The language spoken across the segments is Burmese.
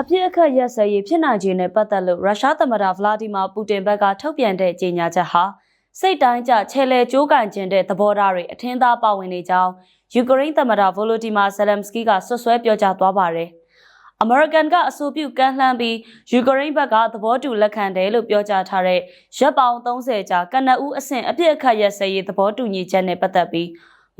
အပြစ်အခတ်ရက်စဲရေးဖြစ်နိုင်ခြင်းနဲ့ပတ်သက်လို့ရုရှားသမ္မတဗလာဒီမာပူတင်ဘက်ကထုတ်ပြန်တဲ့ကြေညာချက်ဟာစိတ်တိုင်းကျချဲလဲကြိုးကန်ခြင်းတဲ့သဘောထားတွေအထင်သာပါဝင်နေကြောင်းယူကရိန်းသမ္မတဗိုလိုဒီမာဇယ်လမ်စကီကဆွဆွဲပြောကြားသွားပါတယ်။အမေရိကန်ကအဆိုပြုကမ်းလှမ်းပြီးယူကရိန်းဘက်ကသဘောတူလက်ခံတယ်လို့ပြောကြားထားတဲ့ရပ်ပေါင်း30ကြာကနအူးအဆင့်အပြစ်အခတ်ရက်စဲရေးသဘောတူညီချက်နဲ့ပတ်သက်ပြီး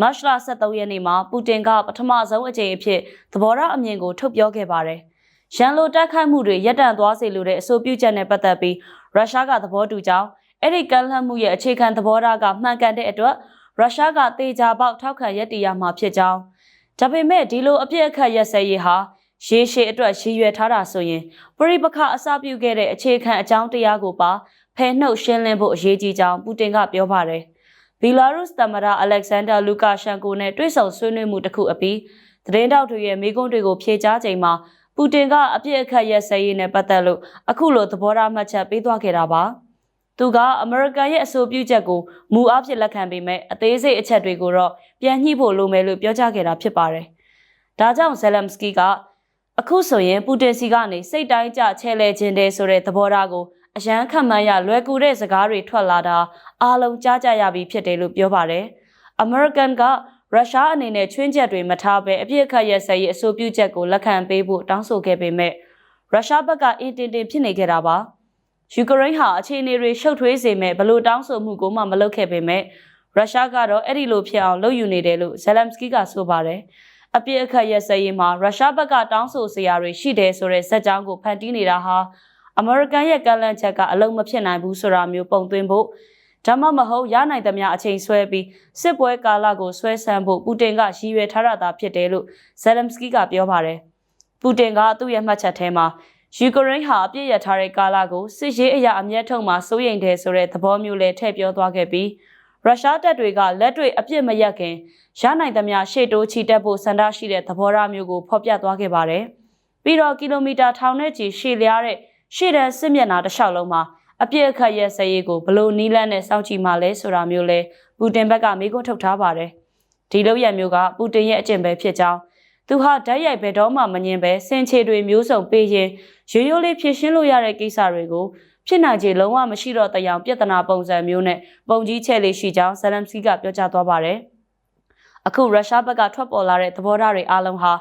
မတ်လ23ရက်နေ့မှာပူတင်ကပထမဆုံးအကြိမ်အဖြစ်သဘောထားအမြင်ကိုထုတ်ပြောခဲ့ပါတယ်။ ရန်လိုတိုက်ခိုက်မှုတွေရပ်တန့်သွားစေလိုတဲ့အဆိုပြုချက်နဲ့ပတ်သက်ပြီးရုရှားကသဘောတူကြောင်းအဲ့ဒီကမ်းလှမ်းမှုရဲ့အခြေခံသဘောထားကမှန်ကန်တဲ့အတွက်ရုရှားကတေချာပေါက်ထောက်ခံရည်တည်ရမှာဖြစ်ကြောင်းဒါပေမဲ့ဒီလိုအပြစ်အခတ်ရက်စဲရေးဟာရေရှည်အတွက်ရည်ရွယ်ထားတာဆိုရင်ပရိပခအစပြုခဲ့တဲ့အခြေခံအကြောင်းတရားကိုပါဖယ်နှုတ်ရှင်းလင်းဖို့အရေးကြီးကြောင်းပူတင်ကပြောပါတယ်။ဘီလာရုစ်သမ္မတအလက်ဆန်ဒါလူကာရှန်ကိုနဲ့တွေ့ဆုံဆွေးနွေးမှုတစ်ခုအပြီးသတင်းတောက်တွေရဲ့မိကွန်းတွေကိုဖြေကြားချိန်မှာ ပူတင်ကအပြစ်အခတ်ရက်စဲရေးနဲ့ပတ်သက်လို့အခုလိုသဘောထားမှတ်ချက်ပေးသွားခဲ့တာပါ။သူကအမေရိကန်ရဲ့အဆိုပြုချက်ကိုမူအဖြစ်လက်ခံပေမဲ့အသေးစိတ်အချက်တွေကိုတော့ပြန်ညှိဖို့လိုမယ်လို့ပြောကြားခဲ့တာဖြစ်ပါတယ်။ဒါကြောင့်ဇယ်လမ်စကီကအခုဆိုရင်ပူတင်စီကနေစိတ်တိုင်းကြချဲလဲခြင်းတဲ့ဆိုတဲ့သဘောထားကိုအရန်ခံမှန်းရလွယ်ကူတဲ့စကားတွေထွက်လာတာအားလုံးကြားကြရပြီဖြစ်တယ်လို့ပြောပါတယ်။ American က ရုရှားအနေနဲ့ချွင်းချက်တွေမထားဘဲအပြစ်အခတ်ရစရေးအဆိုပြုချက်ကိုလက်ခံပေးဖို့တောင်းဆိုခဲ့ပေမဲ့ရုရှားဘက်ကအင်တင်တင်ဖြစ်နေခဲ့တာပါ။ယူကရိန်းဟာအခြေအနေတွေရှုပ်ထွေးစေမဲ့ဘလို့တောင်းဆိုမှုကိုမှမလုပ်ခဲ့ပေမဲ့ရုရှားကတော့အဲ့ဒီလိုဖြစ်အောင်လုပ်ယူနေတယ်လို့ဇယ်လမ်စကီကဆိုပါတယ်။အပြစ်အခတ်ရစရေးမှာရုရှားဘက်ကတောင်းဆိုစရာတွေရှိတယ်ဆိုတဲ့စက်ကြောင်းကိုဖန်တီးနေတာဟာအမေရိကန်ရဲ့ကန့်လန့်ချက်ကအလုံးမဖြစ်နိုင်ဘူးဆိုတာမျိုးပုံသွင်းဖို့ ဒါမှမဟုတ်ရနိုင်သမျှအချိန်ဆွဲပြီးစစ်ပွဲကာလကိုဆွဲဆန့်ဖို့ပူတင်ကရည်ရွယ်ထားတာသာဖြစ်တယ်လို့ဇယ်လမ်စကီကပြောပါတယ်။ပူတင်ကသူ့ရဲ့မှတ်ချက်ထဲမှာယူကရိန်းဟာအပြည့်ရထားတဲ့ကာလကိုစစ်ရေးအရာအမျက်ထုတ်မှာစိုးရိမ်တယ်ဆိုတဲ့သဘောမျိုးလည်းထည့်ပြောသွားခဲ့ပြီးရုရှားတပ်တွေကလက်တွေ့အပြစ်မရက်ခင်ရနိုင်သမျှရှေ့တိုးချီတက်ဖို့စန္ဒရှိတဲ့သဘောထားမျိုးကိုဖော်ပြသွားခဲ့ပါတယ်။ပြီးတော့ကီလိုမီတာထောင်နဲ့ချီရှည်လျားတဲ့ရှေ့တန်းစစ်မျက်နှာတစ်လျှောက်လုံးမှာ အပြစ်အခတ်ရဲ့စရေးကိုဘလို့နီးလန်းနဲ့စောင့်ကြည့်မှလဲဆိုတာမျိုးလဲပူတင်ဘက်ကမေးခွန်းထုတ်ထားပါတယ်။ဒီလိုရမျိုးကပူတင်ရဲ့အကျင့်ပဲဖြစ်ကြောင်းသူဟာဓာတ်ရိုက်ဘယ်တော့မှမငင်ပဲစင်ချေတွေမျိုးစုံပေးရင်ရိုးရိုးလေးဖြည့်ရှင်းလို့ရတဲ့ကိစ္စတွေကိုဖြစ်နိုင်ခြေလုံးဝမရှိတော့တဲ့အောင်ပြဿနာပုံစံမျိုးနဲ့ပုံကြီးချဲ့လေးရှိကြောင်းဇလမ်စကီကပြောကြားသွားပါတယ်။အခုရုရှားဘက်ကထွက်ပေါ်လာတဲ့သဘောထားတွေအလုံးဟာ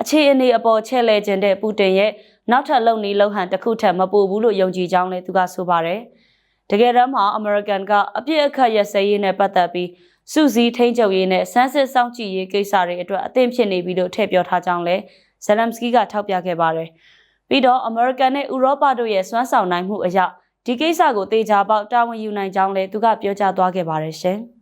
အခြေအနေအပေါ်ချဲ့လဲခြင်းတဲ့ပူတင်ရဲ့နောက်ထပ်လုံနေလုံဟန်တစ်ခုထပ်မပူဘူးလို့ယုံကြည်ကြောင်းလည်းသူကဆိုပါတယ်။တကယ်တမ်းမှာအမေရိကန်ကအပြစ်အခတ်ရစဲရေးနဲ့ပတ်သက်ပြီးစုစည်းထိန်းချုပ်ရေးနဲ့ဆန်းစစ်စောင့်ကြည့်ရေးကိစ္စတွေအတွက်အသင့်ဖြစ်နေပြီလို့ထည့်ပြောထားကြောင်းလည်းဇလမ်စကီကထောက်ပြခဲ့ပါတယ်။ပြီးတော့အမေရိကန်နဲ့ဥရောပတို့ရဲ့စွမ်းဆောင်နိုင်မှုအရဒီကိစ္စကိုတေချာပေါက်တာဝန်ယူနိုင်ကြောင်းလည်းသူကပြောကြားသွားခဲ့ပါတယ်ရှင်။